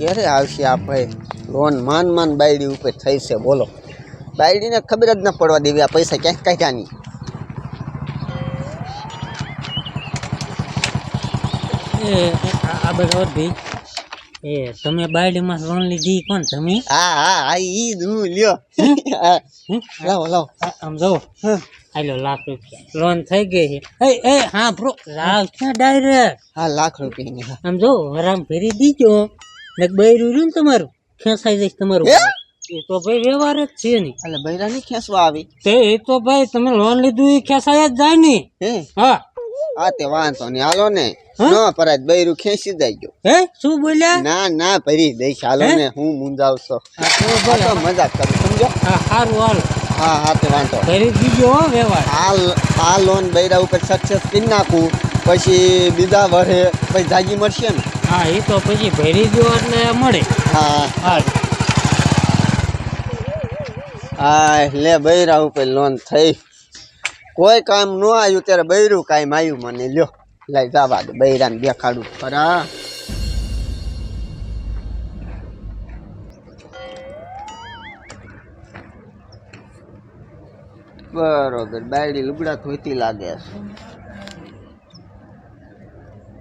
ક્યારે આવશે આ ભાઈ લોન માન માન બાયડી ઉપર થઈ છે બોલો. બાયડીને ખબર જ ન પડવા દેવી આ પૈસા ક્યાંક કાઢ્યા નહીં. ભાઈ. એ તમે બાયડીમાં લોન લીધી કોણ તમે? હા હા હા ઈ જ હું લ્યો. લાવો લાવો. આમ જો આલો લાખ રૂપિયા. લોન થઈ ગઈ છે. એ એ હા બ્રો રાવ ક્યાં ડાયરેક્ટ હા લાખ રૂપિયાની હા. આમ જો હરામ ભરી દીજો. ને બૈરું રહ્યું ને તમારું ખેંચાઈ જઈશ તમારું. એ તો ભાઈ વ્યવહાર જ છે નહીં. એટલે બૈરા ની ખેંચવા આવી? તે એ તો ભાઈ તમે લોન લીધું એ ખેંચાય જ જાય ને હે? હા. તે વાંધો નહીં. હાલો ને. નો પરાજ બૈરું ખેંચી દેજો હે? શું બોલ્યા? ના ના ભરી દઈશ. હાલો ને હું તો આ મજાક કરું સમજો? હા સારું હાલ હા હા તે વાંધો ભરી દીજો હો વ્યવહાર. આ લ- આ લોન બૈરા ઉપર સક્સેસ કરી નાખું. પછી બીજા વરે પછી જાગી મળશે ને. હા એ તો પછી ભરી ગયો એટલે મળે. હા. હા હા લે બૈરા ઉપર લોન થઈ. કોઈ કામ ન આવ્યું ત્યારે બૈરું કામ આવ્યું મને લ્યો. લઈ જવા દે બૈરાને દેખાડું. ખરા? બરોબર બાયડી લુગડા ધોતી લાગે છે.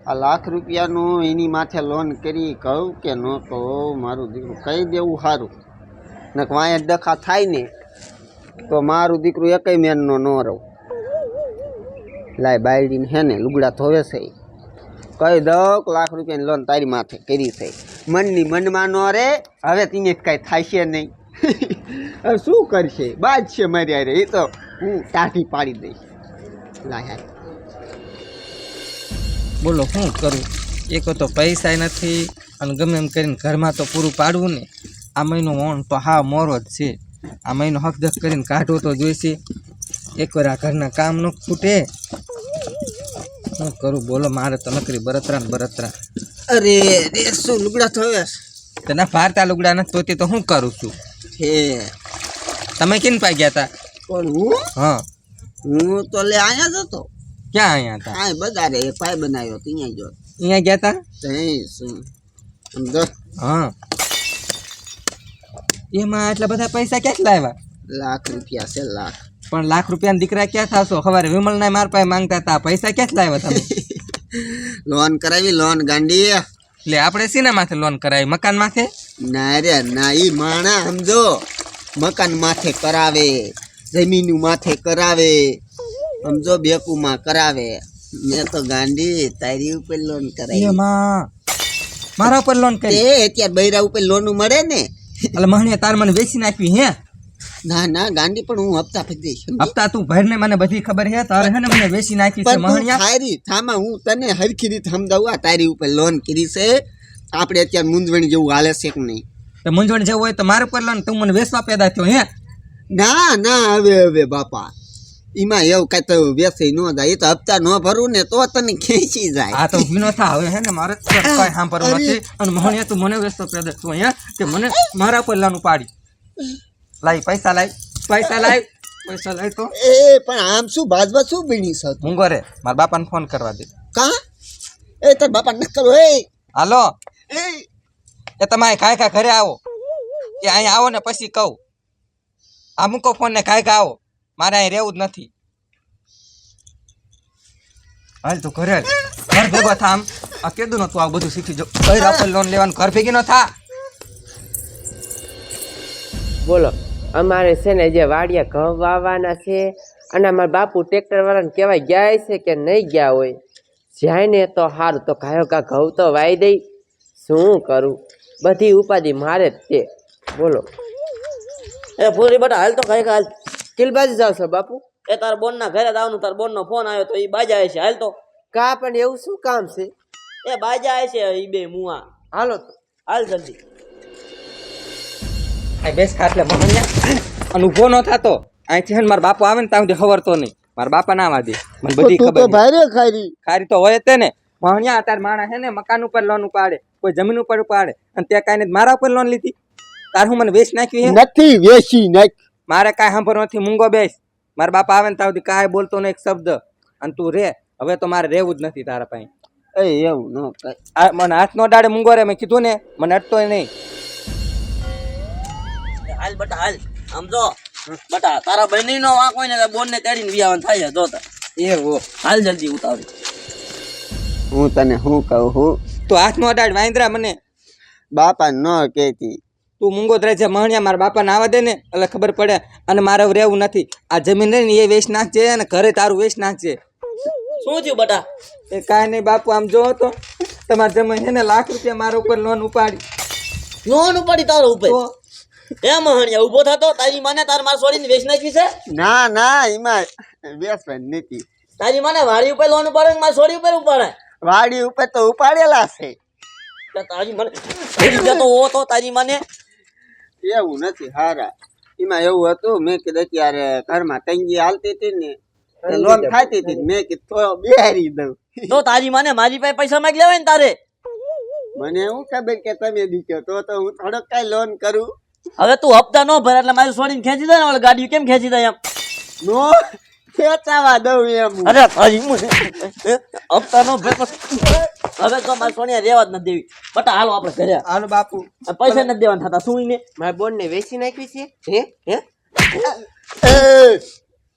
આ લાખ રૂપિયાનું એની માથે લોન કરી કહું કે ન તો મારું દીકરું કહી દેવું સારું. ને વાંય ડખા થાય ને, તો મારું દીકરું એકય મેનનો ન રહું. લાય બાયડીને હે ને, લુગડા ધોવે છે. કહી દઉં લાખ રૂપિયાની લોન તારી માથે કરી છે. મનની મનમાં ન રે, હવે તીને કાંઈ થાશે નહીં. હવે શું કરશે? બાજ છે મારી રે એ તો હું ટાઢી પાડી દઈશ. લાય બોલો શું કરું? એક તો પૈસા નથી અને ગમે એમ કરીને ઘરમાં તો પૂરું પાડવું ને. આ મહિનો ઓણ તો હા મોરો જ છે. આ મહિનો હકદક કરીને કાઢવો તો જોઈશે. એકવાર આ ઘરના કામ ન ખૂટે. શું કરું? બોલો મારે તો નકરી બરતરા ને બરતરા અરે રે શું લુગડા થયા તને ના ભારતા લુગડા નથી હોતી તો હું કરું છું? હે. તમે કેમ પાઈ ગયા હતા પણ હું? હા. હું તો લે અહીંયા જ હતો. ક્યાં અહીંયા હતા? હા બગારે એ પાય બનાવ્યો ત્યાં જો અહીંયા ગયા હતા સમજો હા. એમાં આટલા બધા પૈસા ક્યાંથી લાવ્યા? લાખ રૂપિયા છે લાખ. પણ લાખ રૂપિયાના દીકરા ક્યાં થાશો? ખબર વિમલના માર પાસે માંગતા હતા. પૈસા ક્યાંથી લાવ્યા તમે? લોન કરાવી લોન ગાંડી. એટલે આપણે શીના માથે લોન કરાવી? મકાન માથે? ના રે ના ઈ માણા સમજો મકાન માથે કરાવે જમીન માથે કરાવે. સમજો બેકુમાં કરાવે મેં તો ગાંડી તારી ઉપર લોન કરાવી. મારા ઉપર લોન કરી. એ અત્યારે બૈરા ઉપર લોન મળે ને. એટલે મહણીએ તાર મને વેચી નાખવી હે. ના ના ગાંડી પણ હું હપ્તા ફરી દઈશ. હપ્તા તું ભરને મને બધી ખબર હે. તારે હે ને મને વેચી નાખી છે મહણિયા. તારી થામા હું તને હરખી રીતે સમજાવું આ તારી ઉપર લોન કરી છે. આપણે અત્યારે મૂંઝવણ જેવું હાલે છે કે નહીં? તો મૂંઝવણ જેવું હોય તો મારા ઉપર લોન તું મને વેચવા પેદા થયો હે? ના ના હવે હવે બાપા. એમાં એવું કઈ તો વ્યસી ન જાય એ તો હપ્તા ન ભરું ને તો તને ખેંચી જાય. આ તો વિનો થા હવે હે ને? મારે કઈ સાંભળવું નથી. અને મહણીયા તું મને વેચતો પેદા તું અહીંયા કે મને મારા પર લાનું પાડી. લાઈ પૈસા લાઈ. પૈસા લાઈ. પૈસા લાઈ તો. એ પણ આમ શું ભાજવા શું બીણી છે હું ઘરે. મારા બાપાને ફોન કરવા દે. કા? એ તાર બાપા ન કરો એ. હાલો. એ. એ તમારે કાંઈ કાંઈ ઘરે આવો. એ અહીંયા આવો ને પછી કહું. આ મૂકો ફોન ને કાંઈ કાંઈ આવો. મારે અહીં રહેવું જ નથી. હાલ તું ઘરે. ઘર ભેગો થા આમ. આ કેદું નતું આ બધું શીખી જો. કઈ આપણે લોન લેવાનું? ઘર ભેગી ન થા. બોલો અમારે છે ને જે વાડિયા ઘઉં વાવવાના છે અને અમારા બાપુ ટ્રેક્ટર વાળાને કહેવાય ગયા છે કે નહીં ગયા હોય. જાય ને તો સારું તો કાયો કા ઘઉં તો વાઈ દઈ. શું કરું? બધી ઉપાધિ મારે જ તે બોલો. એ પૂરી બટા હાલ તો કઈ હાલ કિલ બાજુ જાવ છો બાપુ? એ તાર બોન ના ઘરે આવવાનું તાર બોન નો ફોન આવ્યો તો એ બાજા છે. હાલ તો. કા પણ એવું શું કામ છે? એ બાજા છે એ બે મુઆ હાલો તો. હાલ જલ્દી. આ બેસ ખાટલે મહણિયા અને ઊભો ન થતો. અહીંથી હે મારા બાપુ આવે ને ત્યાં સુધી ખબર તો નહીં. મારા બાપા ના વાદી. દે મને બધી તું ખબર ભાઈ ખારી. ખારી તો હોય તે ને. મહણિયા તાર માણસ હે ને મકાન ઉપર લોન ઉપાડે. કોઈ જમીન ઉપર ઉપાડે. અને તે કાંઈ નહીં મારા ઉપર લોન લીધી. તાર હું મને વેચ નાખવી નથી વેચી નાખ મારે કાંઈ સાંભળવું નથી મૂંગો બેસ. મારા બાપા આવે ને તાવથી કાંઈ બોલતો નહીં એક શબ્દ. અને તું રે. હવે તો મારે રહેવું જ નથી તારા પાસે. એ એવું ન કઈ આ મને હાથનો દાડે મૂંગો રે મેં કીધું ને મને અટતો નહીં. હાલ બટા હાલ. સમજો બટા તારા બહેની નો વાંક હોય ને બોન ને તેડીને વિયાવન થાય છે જો તાર. એવો. હાલ જલ્દી ઉતાવી હું તને શું કહું હું? તો હાથનો દાડ વાંદરા મને. બાપા ન કહેતી. તું મૂંગો રહે છે મહણિયા મારા બાપાને આવવા દે ને એટલે ખબર પડે અને મારે રહેવું નથી. આ જમીન રહી ને એ વેસ્ટ નાખજે અને ઘરે તારું વેસ્ટ નાખજે. શું થયું બટા? એ કાંઈ નહીં બાપુ આમ જો તો. તમારે જમીન છે ને લાખ રૂપિયા મારા ઉપર લોન ઉપાડી. લોન ઉપાડી તારો ઉપર? એ મહણિયા ઊભો થતો તારી માને તાર માર છોડીને વેસ્ટ નાખી છે? ના ના એમાં બેસવાની નથી. તારી માને વાડી ઉપર લોન ઉપાડે માર છોડી ઉપર ઉપાડે? વાડી ઉપર તો ઉપાડેલા છે. તારી મને તો તારી માને. એવું નથી હારા. એમાં એવું હતું મેં કીધું કે યાર ઘરમાં તંગી હાલતી હતી ને લોન ખાતી હતી મેં કીધું બિહારી દઉં. તો તારી માને મારી પાસે પૈસા માંગી લેવાય ને તારે. મને એવું ખબર કે તમે દીધો તો તો હું થોડોક કઈ લોન કરું. હવે તું હપ્તા ન ભરે એટલે મારી છોડીને ખેંચી દે ને ગાડી કેમ ખેંચી દે એમ? નો. ખેંચાવા દઉં એમ. અરે તારી મને હપ્તા નો ભરે હવે તો મારી સોનિયા રેવા જ નથી દેવી. બટા હાલો આપણે ઘરે. હાલો બાપુ. પૈસા નથી દેવાના થતા શું ને મારા બોનને વેચી નાખવી છે? હે? હે?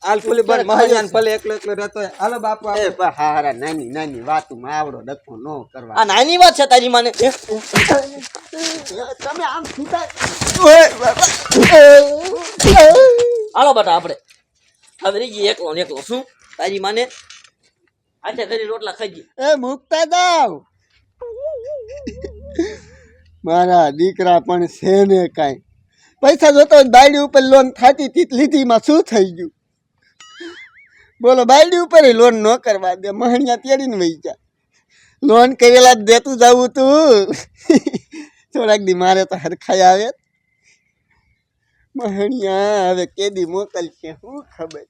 હાલ ફૂલી બંધ મહણિયાને ભલે એકલો એકલો રહેતો હાલો બાપુ એ હારા નાની નાની વાતમાં આવડો ડખો નો કરવા. આ નાની વાત છે તારી માને. તમે આમ છૂટા હાલો બટા આપણે. રહી ગઈ, એકલો ને એકલો. શું? તારી માને આજે કરી રોટલા ખાઈ એ મુકતા દાવ મારા દીકરા પણ છે ને કાંઈ. પૈસા જોતો બાયડી ઉપર લોન થતી તો લીધીમાં શું થઈ ગયું? બોલો, બાયડી ઉપર લોન ન કરવા દે, મહણિયા તેડીને વહી જા. લોન કરેલા દેતું જવું તું. થોડાક દી મારે તો હરખાઈ આવે. મહણિયા હવે કેદી મોકલશે શું ખબર.